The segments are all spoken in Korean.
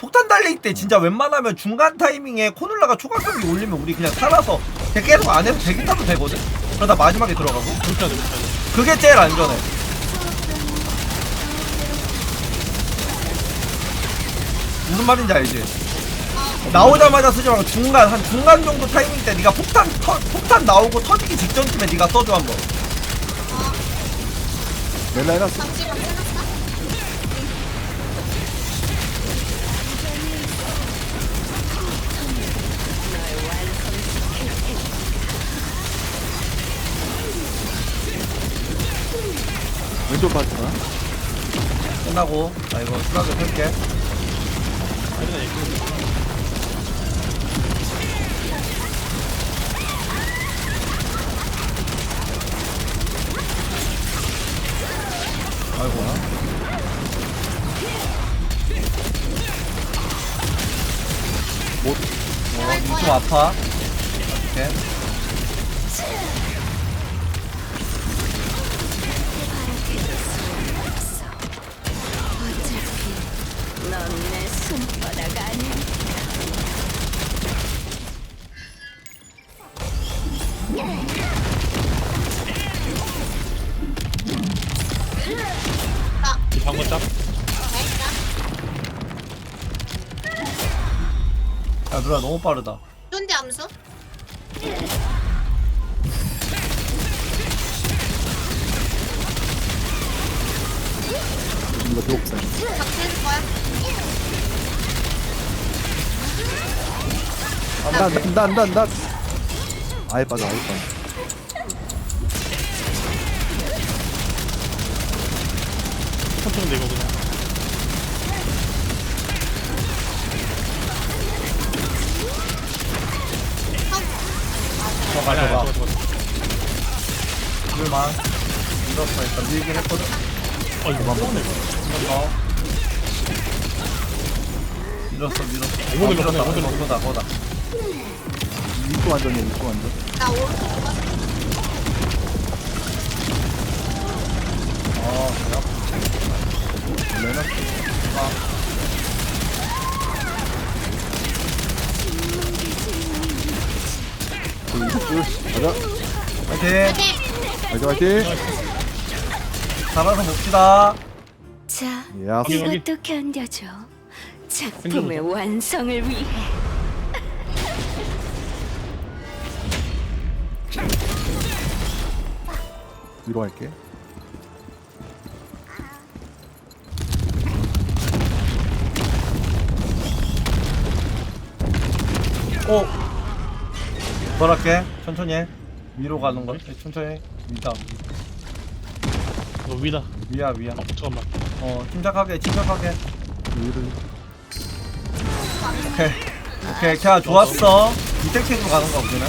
폭탄 달릴 때 진짜 웬만하면 중간 타이밍에 코눌라가 초각 경기 올리면 우리 그냥 살아서 그냥 계속 안에서 대기 타도 되거든? 그러다 마지막에 들어가고. 그렇게 하자 그렇게 하자 그게 제일 안전해 무슨 말인지 알지? 나오자마자 쓰지 말고 중간 한 중간 정도 타이밍 때 네가 폭탄 터, 폭탄 나오고 터지기 직전쯤에 네가 써줘 한번. 멜라 해놨어 잠시만 왼쪽 빠지나 끝나고. 나 이거 수락을 얘기 아이고. 못, 어, 좀 아파? 이렇게 누나 너무 빠르다 쫀디 암수? 이거 드롭살 박수해줄 거야? 난난난 난 아예 빠져 아예 빠져 한번 밀었어 밀었어. 아, 밀었네, 밀었다. 이거 밀었네. 거다 거다. 입구 완전이야 입구 완전. 나 오른쪽. 어. 그래 멜라 아 가자 화이팅. 화이팅! 화이팅. 살아서 봅시다. 자, 야 여기, 여기. 이것도 견뎌줘. 작품의 완성을 위해. 위로 할게. 오 덜할게. 천천히 해. 위로 가는 거. 천천히 해. 위다 너 위다. 위야 위야. 어 잠깐만. 어 침착하게 침착하게. 오케이. 오케이 캬 좋았어. 이택틱으로 가는 거 우리는.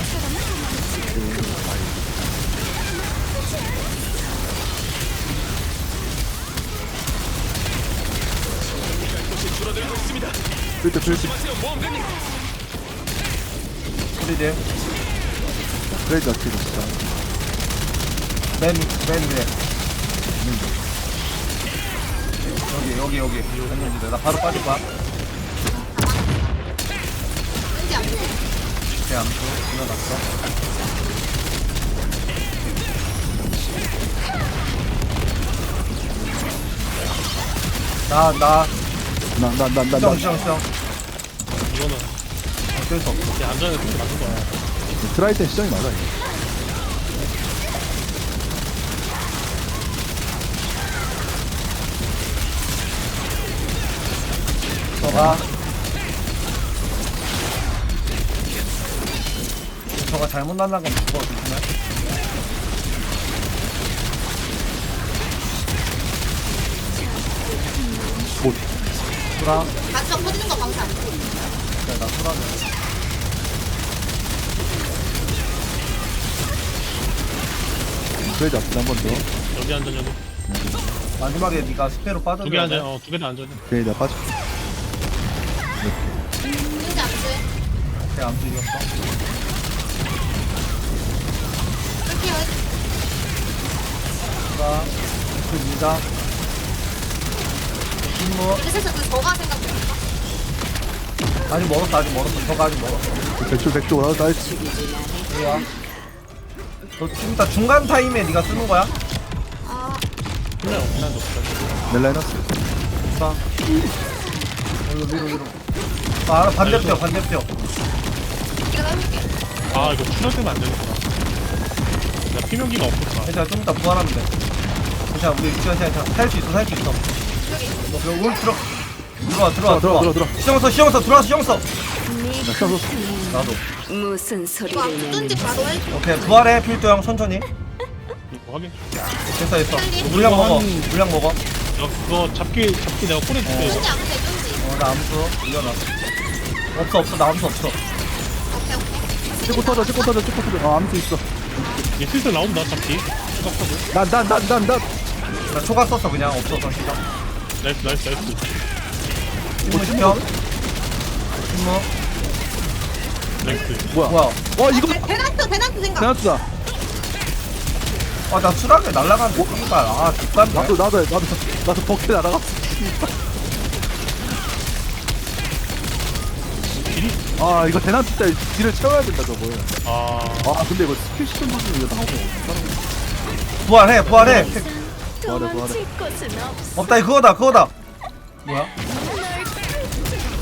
필때 필때 프리딜 그레이드 어떻게 됐어. 맨, 맨 위에 여기 여기 여기. 했는데 나 바로 빠질 거야 쫀디 암수? 제 암수 일어났어. 나나. 나나나나나 수정 수정 수정 이거는 어쩔 수 없어. 내 안전에 맞는 거야. 트라이 때 시정이 맞아 이거 저가 저가 잘못 날라간 건 죽어 조심해 못 수랑 박수가 퍼지는 거안 돼. 나 수랑 그레이드 앞에 한번 더. 여기 안전 여기 마지막에 네가 스페로 빠져 두개 안전 어두 개는 안전 그레이드 빠져 제 암수 이겼어 수랑 그 미자 신무 그 저가? 아직 멀었어 아직 멀었어. 저거 아직 멀었어. 백조 백조 올라가 나이스 와. 너 지금 다 중간 타임에 네가 쓰는 거야? 아. 멜라 해놨어 자 위로 위로 위로 아 알아 반대뼈 반대뼈 내가 해볼게 아 이거 출혈 때문에 안 되겠다 나. 피명기가 없었다 괜찮아 좀 이따 부활하면 돼. 괜찮아 우리 괜찮아 괜찮아 살수 있어 살 수 있어. 너 여기 올 들어. 들어와 들어와 들어와, 들어와, 들어와, 들어와. 시영서 시영서 들어와 시영서 나 켜서 나도. 무슨 이거 소리를 앞 던지 바로 해 오케이 부활해 필도 형 천천히. 이거 확인. 됐어 됐어. 물량 먹어. 한- 물량 먹어. 너 그거 잡기 잡기 내가 꺼내줄게. 이거 던지 앞에 던지 어나 암수. 일어나 없어 없어 나 암수 없어 찍고 터져 찍고 터져 찍고 터져. 아 아무튼 있어. 얘 슬슬 나온다 잡기. 추가커도 난난 난 난난. 나 초과 썼어 그냥. 없어서 시작 나이스 나이스 나이스. 임무 시켜 임무 나이스. 뭐야? 뭐야? 어 이거 대난트 대난트 생각. 대나트다. 아나 수락에 날라가는 씨발. 아 족같네 나도 나도 나도 나도 버켓 날아갔어 길이 아 이거 대나트 때 딜을 채워야 된다 저거. 아. 아 근데 이거 스킬 시즌 중에 이거 나오고 부활해 부활해. 도망칠 곳은 없어. 없다 이 그거다 그거다. 뭐야?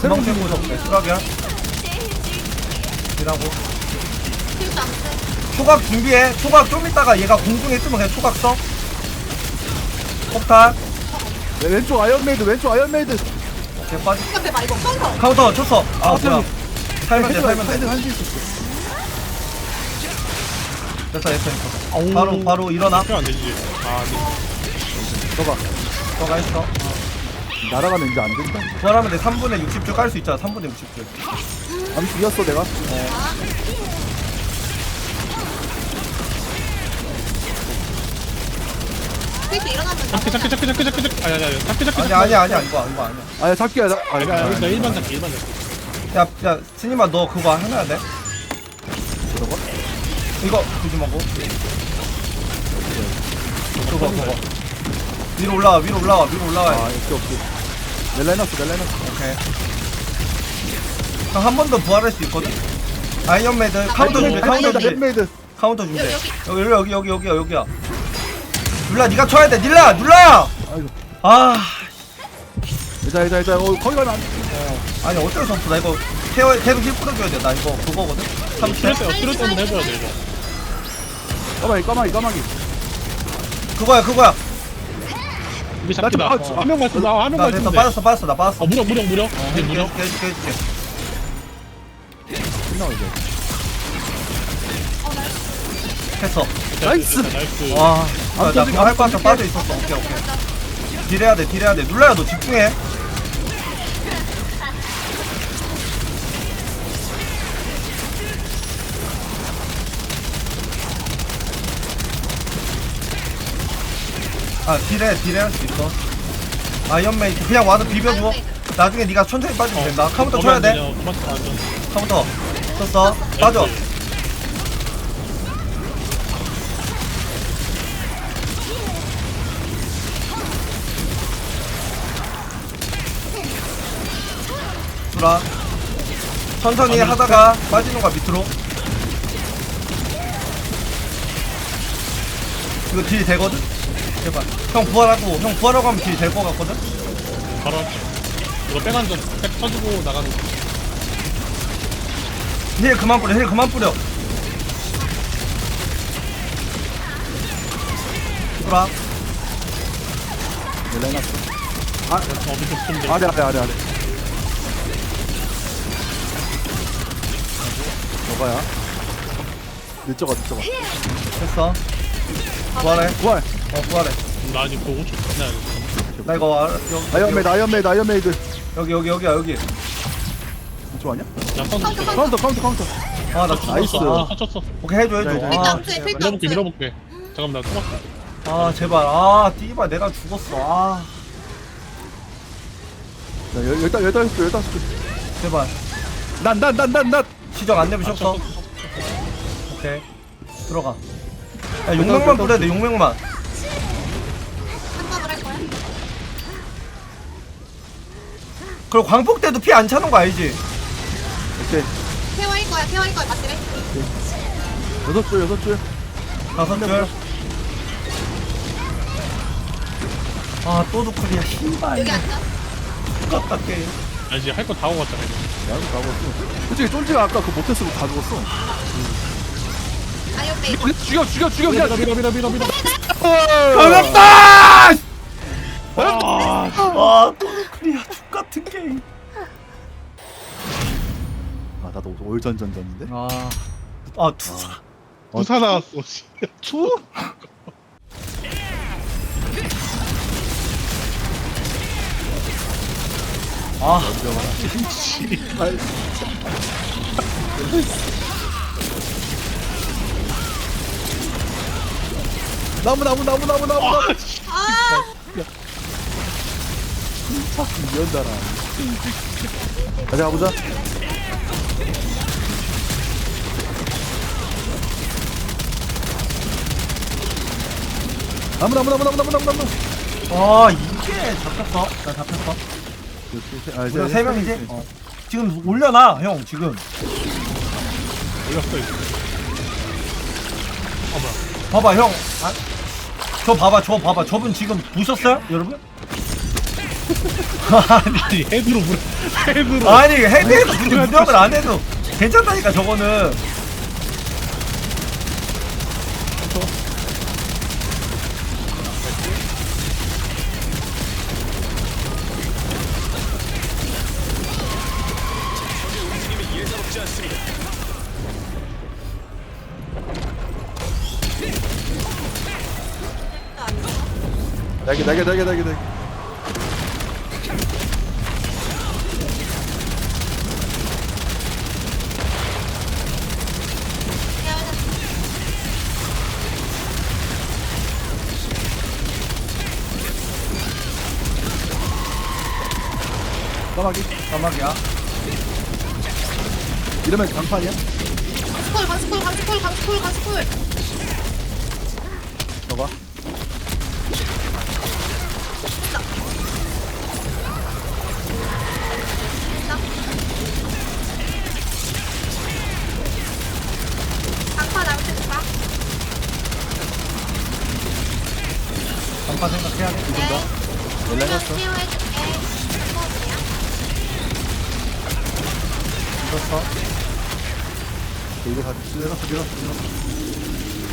새로운 금방 생고 적네 수락이야. 이라고? 초각 준비해. 초각 좀 있다가 얘가 공중에 뜨면 그냥 초각 써. 폭탄. 네, 왼쪽 아이언메이드 왼쪽 아이언메이드 오케이 빠지 이거 말고 카운터 카운터 쳤어. 아 뭐야. 살면 돼 살면 돼. 헤드 한줄 있었어. 됐어 됐어 됐어. 아우. 바로 바로 일어나. 안 되지. 아 네. 너가. 너가 했어. 날아가면 이제 안 된다. 부활하면 돼. 3분의 60줄 깔 수 있잖아. 3분의 60줄. 아무튼 이겼어 내가 일어나면 잡기 잡기 잡기 잡기 잡기 잡기 아니 아니 아니 잡기 잡기 아니 아니 아니야 이거 이거 아니야 아야 잡기야 나 아니 나 아니 나 일반 잡기 일반 잡기 야, 야, 스님아, 너 그거 해놔야 돼? 뭐라고? 이거 말고. 그거, 그거. 위로 올라와, 위로 올라와, 위로 올라와. 아 오케이 오케이 멜라 해놨어 멜라 해놨어 오케이. 형, 한번 더 부활할 수 있거든? 아이언메이드, 카운터 준비, 카운터 준비, 카운터 준비. 여기, 여기, 여기, 여기, 여기야. 눌라, 니가 쳐야 돼, 닐라, 눌라! 아이고 아, 이자 이자 이자 어 거기 가면 안 아니, 어쩔 수 없어. 나 이거 케어, 계속 힐 풀어줘야 돼. 나 이거 그거거든? 3킬? 출혈 때 출혈 때문에 해줘야 돼 이거 까마귀 까마귀 까마귀 그거야, 그거야. 이게 잡기다 나 좀- 아, 한명 말씀 나한명 나 말씀 됐어, 돼 빠졌어, 빠졌어, 나 빠졌어. 아 무력 무력 무력 이제 해줄게, 무력 해줄게, 해줄게. 끝나고 이제 했어. 나이스. 나이스 와, 아, 나 던지기, 그거 할거 안 같아 빠져 있었어. 오케이, 오케이. 딜해야 돼, 딜해야 돼. 눌러야 너 집중해. 아, 딜해, 딜해 할 수 있어. 아이언메이트 그냥 와서 비벼줘. 나중에 네가 천천히 빠지면 된다. 카운터 쳐야 돼. 카운터. 쳤어. 빠져. 돌아. 천천히 하다가 빠지는 거야 밑으로. 이거 딜 되거든? 제발. 형 부활하고, 형 부활하고 하면 딜 될 거 같거든? 바로 이거 백안전 백 쳐주고 나가는 거 힐 그만 뿌려, 힐 그만 뿌려. 돌아. 멜라 해놨어 어 밑에 돼 아래 아래 아래 아래 너가야 늦쩍어 늦쩍어 됐어. 부활해. 부활 어, 부활해. 나 아직 그 5초 지나야 돼나 이거 알- 여기, 아이언메이드 아이언메이드 아이언메이드 여기 여기 여기야 여기. 이쪽 아니야? 야 카운터 줄게 카운터 카운터 카운터 아나 나이스. 죽었어. 쳤어 쳤어 오케이 해줘 해줘. 네, 네. 필수 아, 안돼 필수 밀어볼게 안돼 밀어볼게 잠깐만 나 토마토 아 제발. 아 띠바 내가 죽었어. 아 자 열- 열다 열다섯 줄 열다섯 제발. 줄난난난난난 시정 안 내면 아, 쉬었어. 오케이 들어가. 야 용맹만 뿌려야 돼 용맹만. 한번을 할 거야 그리고 광폭 때도 피 안 차는 거 알지? 오케이 태화일 거야 태화일 거야 맞지래? 여섯 줄 여섯 줄 다섯 줄. 아, 또 두클이야. 씨발. 여기 앉아 죽었다, 게임. 아 이제 할 거다 오고 왔잖아 이거. 다 먹었어 솔직히 쫀지가 아까 그 못했으면 다 죽었어 아 옆에 우리 죽여 죽여 죽여 그냥 밀어 밀어 밀어 밀어 반갑다! 아 아, 또 두클이야. 죽같은 게임. 아 나도 올전전 졌는데 아, 아, 투사. 부사 나왔어 씨. 투? 아. 나무 나무 나무 나무 나무. 나무. 아. 연달아. 가자 가보자. 나무 나무 나무 나무 나무 나무 나무. 아, 이게 잡혔어. 나 잡혔어. 아 우리가 세 명이지? 어. 지금 올려놔, 형, 지금. 올렸어 이거 봐봐, 형. 아, 저 봐봐, 저 봐봐. 저분 지금 보셨어요, 여러분? 아니 헤드로 물 헤드로 아니, 헤드에서 무력을 안 해도 괜찮다니까, 저거는. 날개 날개 날개 날개 날개 까마귀 까마귀야. 이러면 강판이야? 스콜 강스콜 강스콜 강스콜 강스콜 잠깐 생각해야 돼. 네 연락했어 치유해줄게 스콜이야 이겼어. 이거 다 밀어서 밀어서 밀어서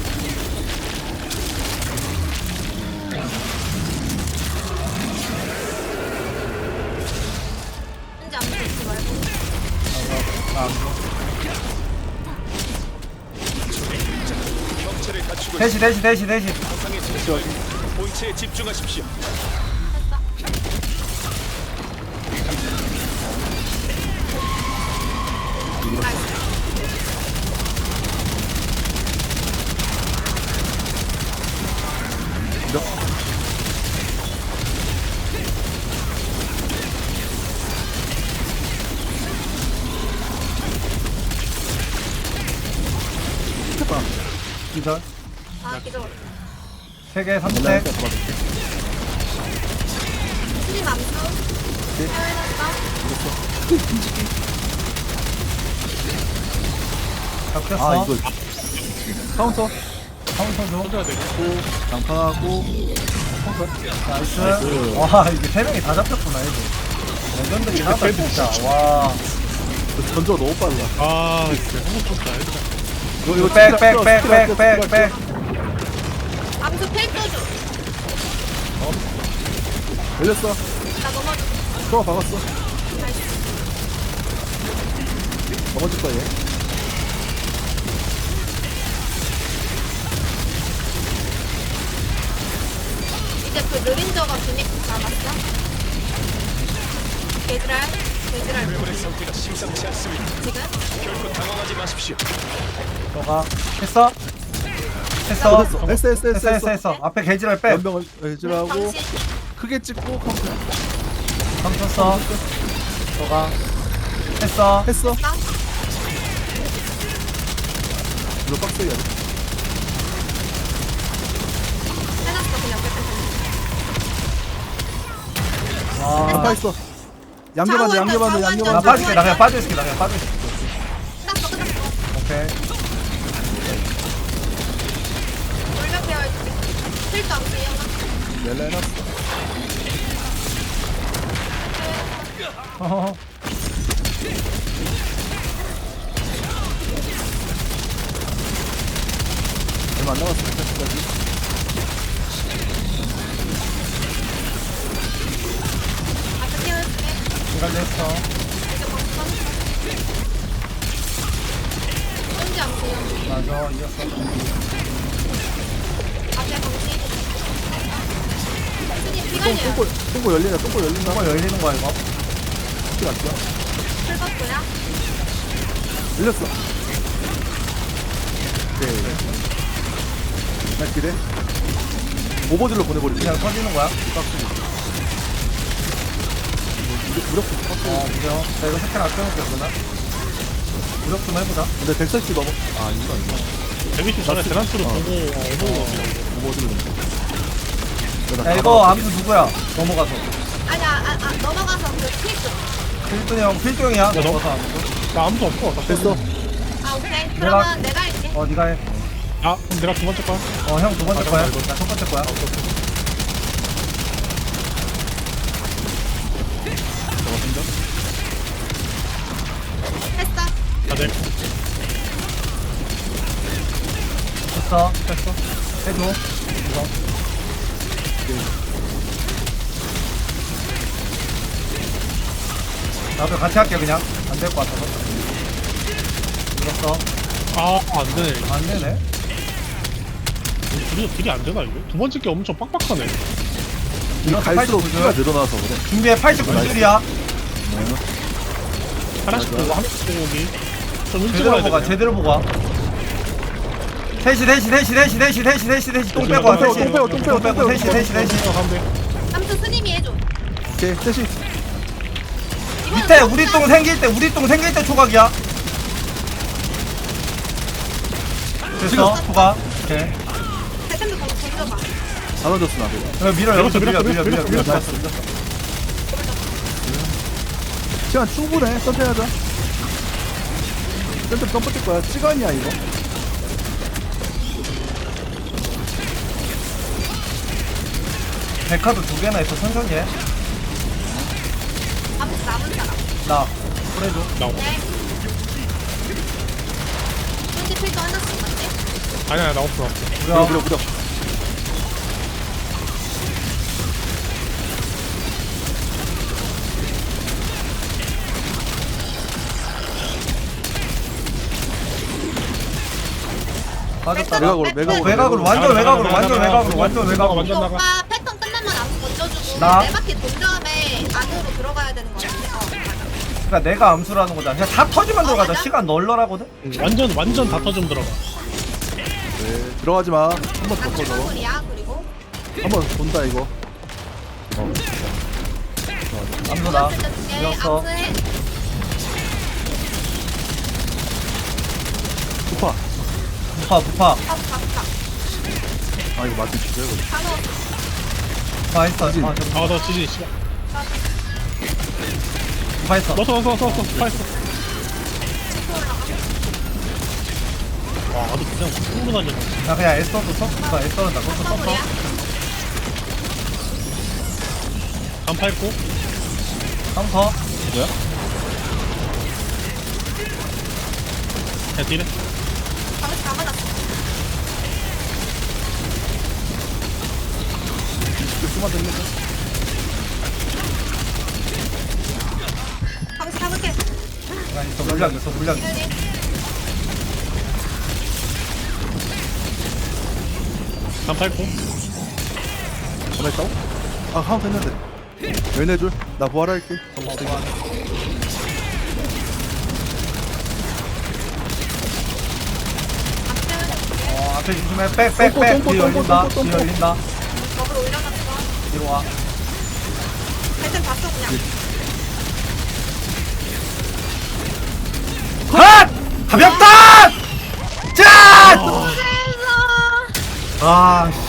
현재 아무도 있지 말고. 아, 경찰을 갖추고 대시, 대시, 대시, 대시. 상의 본체에 집중하십시오. 기절. 아 기절 세 개, 삼 연락했어 대. 잡혔어. 아 이거 카운터 카운터 줘. 쳐줘야 되고 강판하고 나이스. 와, 이게 세 명이 다 잡혔구나, 이거. 레전드긴 하다, 진짜. 와. 전조 너무 빨라 아 진짜 너무 좋다 일단 이거 이거 백, 백, 백, 백, 백, 백. 암수 펠터줘 열렸어 나 넘어져 소화 박았어 넘어질 거야 얘 이제 그 느린저가 비닉 남았어 개드랄 개드랄 여러분의 상태가 심상치 않습니다. 지금 결코 당황하지 마십시오. 너가 했어? 했어? 됐어 했어 했어 했어, 했어 했어, 했어. 앞에 개지를 빼. 연병을 해지라고 당신 크게 찍고 카운터 멈췄어. 너가 했어. 했어 나 이거 빡세게 하네. 해놨어 그냥 깨끗하게 다 아, 빠있어. 양겨반대, 양겨반대, 나 양겨반대. 빠질게 나 그냥 빠질게 나 그냥 빠질게 끝났어 끝났어 오케이 물면 배워줄게 필도 안 돼요 열라 해놨어. 어허허. 얼마 안 남았어 띄워줄게. 시간 됐어. 뭔지 안 돼요. 맞아, 이겼어. 앞에 방식. 스님 똥, 피갈려요. 똥꼬 똥꼬 열린다 똥꼬 열린다 한번 열리는 거야, 이거. 어떻게 안 뛰어 풀봤고요. 열렸어 오케이 나 기대 오버들로 보내버리지 그냥 터지는 거야. 무력 무력 좀 빡세. 어, 그죠. 자, 이거 색깔 아껴놓을게, 그러나. 무력 좀 해보자. 근데 140 넘어 아 이거 아니야 120 전에 대란수를 어. 보고 어, 오버들로 야, 이거 암수 누구야? 넘어가서. 아니, 아, 아, 아, 넘어가서 그 필수. 필동 형, 필동 형이야. 너- 넘어가서 암수. 나 아무도 없어 나 됐어 아, 오케이. 그러면 내가 할게. 어, 니가 해. 아 그럼 내가 두 번째 거야 어, 형 두 번째 아, 거야. 나 첫 번째 거야. 했어. 다들 됐어. 했어 해줘. 이거. 나도 같이 할게, 그냥. 안 될 것 같아서. 이겼어. 아 안 되네 안 되네. 둘이 딜이 안 되나 이게? 두 번째 게 엄청 빡빡하네 이거 갈수록 89 피가 줄. 늘어나서 그래 준비해, 89줄이야. 하나씩 보고 좀 일찍 제대로 와야 보고 가, 되네 제대로 와. 셋이, 셋이, 셋이, 셋이, 셋이, 셋이, 셋이, 셋이, 똥 빼고 와, 셋이. 똥 빼고, 똥 빼고, 똥 빼고, 셋이, 셋이, 셋이. 어, 삼촌 스님이 해줘. 오케이 셋이 이거는 밑에 똥 우리 빼- 똥 생길 때, 우리 똥 생길 때 초각이야. 됐어, 초각. 오케이. 얹었어 나 그거 야, 밀어, 여기서 밀어, 밀어, 밀어, 밀어. 나이스 시간 충분해 천천히 하자 센터 덤붙을 거야 시간이야 이거 백카드 두 개나 있어, 천천히 해. 아무튼 남은 사람. 나, 그래줘. 나 네. 현지 필도 하나씩 맞지? 아니야 나 없어 무력 무력 무력 맞았다. 외곽으로 외곽으로 외곽으로, 완전 외곽으로, 완전 외곽으로, 완전 외곽으로. 완전 나가 오빠 패턴 끝나면 암수 던져주고 나? 네 바퀴 돈 다음에 안으로 들어가야 되는 거 같아. 어. 그러니까 내가 암수라는 거잖아. 그냥 다 터지면 들어가자. 시간 널널하거든? 완전 완전 다 터좀 들어가 네, 들어가지 마 한 번 더 터져. 그리고 한번 돈다 이거 암수다. 암수 던질게. 이겼어. 암수해. 쿠파 부파 부파. 아 이거 맞으면 죽여야 돼. 부파 했어. 아 잠깐 아너 지진 씨발. 부파 했어. 넣었어 넣었어 넣었어 넣었어 파했어. 와 아주 그냥 숨으로 다니네 나 그냥 애써도 써? 부파 애써는 나 거기서 써 간파 입고? 카운터. 뭐야? 그냥 딜해 안 맞았어. 숨어 들리까 가면서 잡을게. 아니 저 물량 있어 물량 있어 이현이. 단팔코 전화했다고? 아 하면 됐는데 연애줄 나 부활할게 어, 어, 어. 앞에 조심해 빽빽빽 뒤 열린다 뒤 열린다 법을 올려놨어. 뒤로 와 발전 다 써, 그냥. 컷! 가볍다! 짠! 아, 아 씨.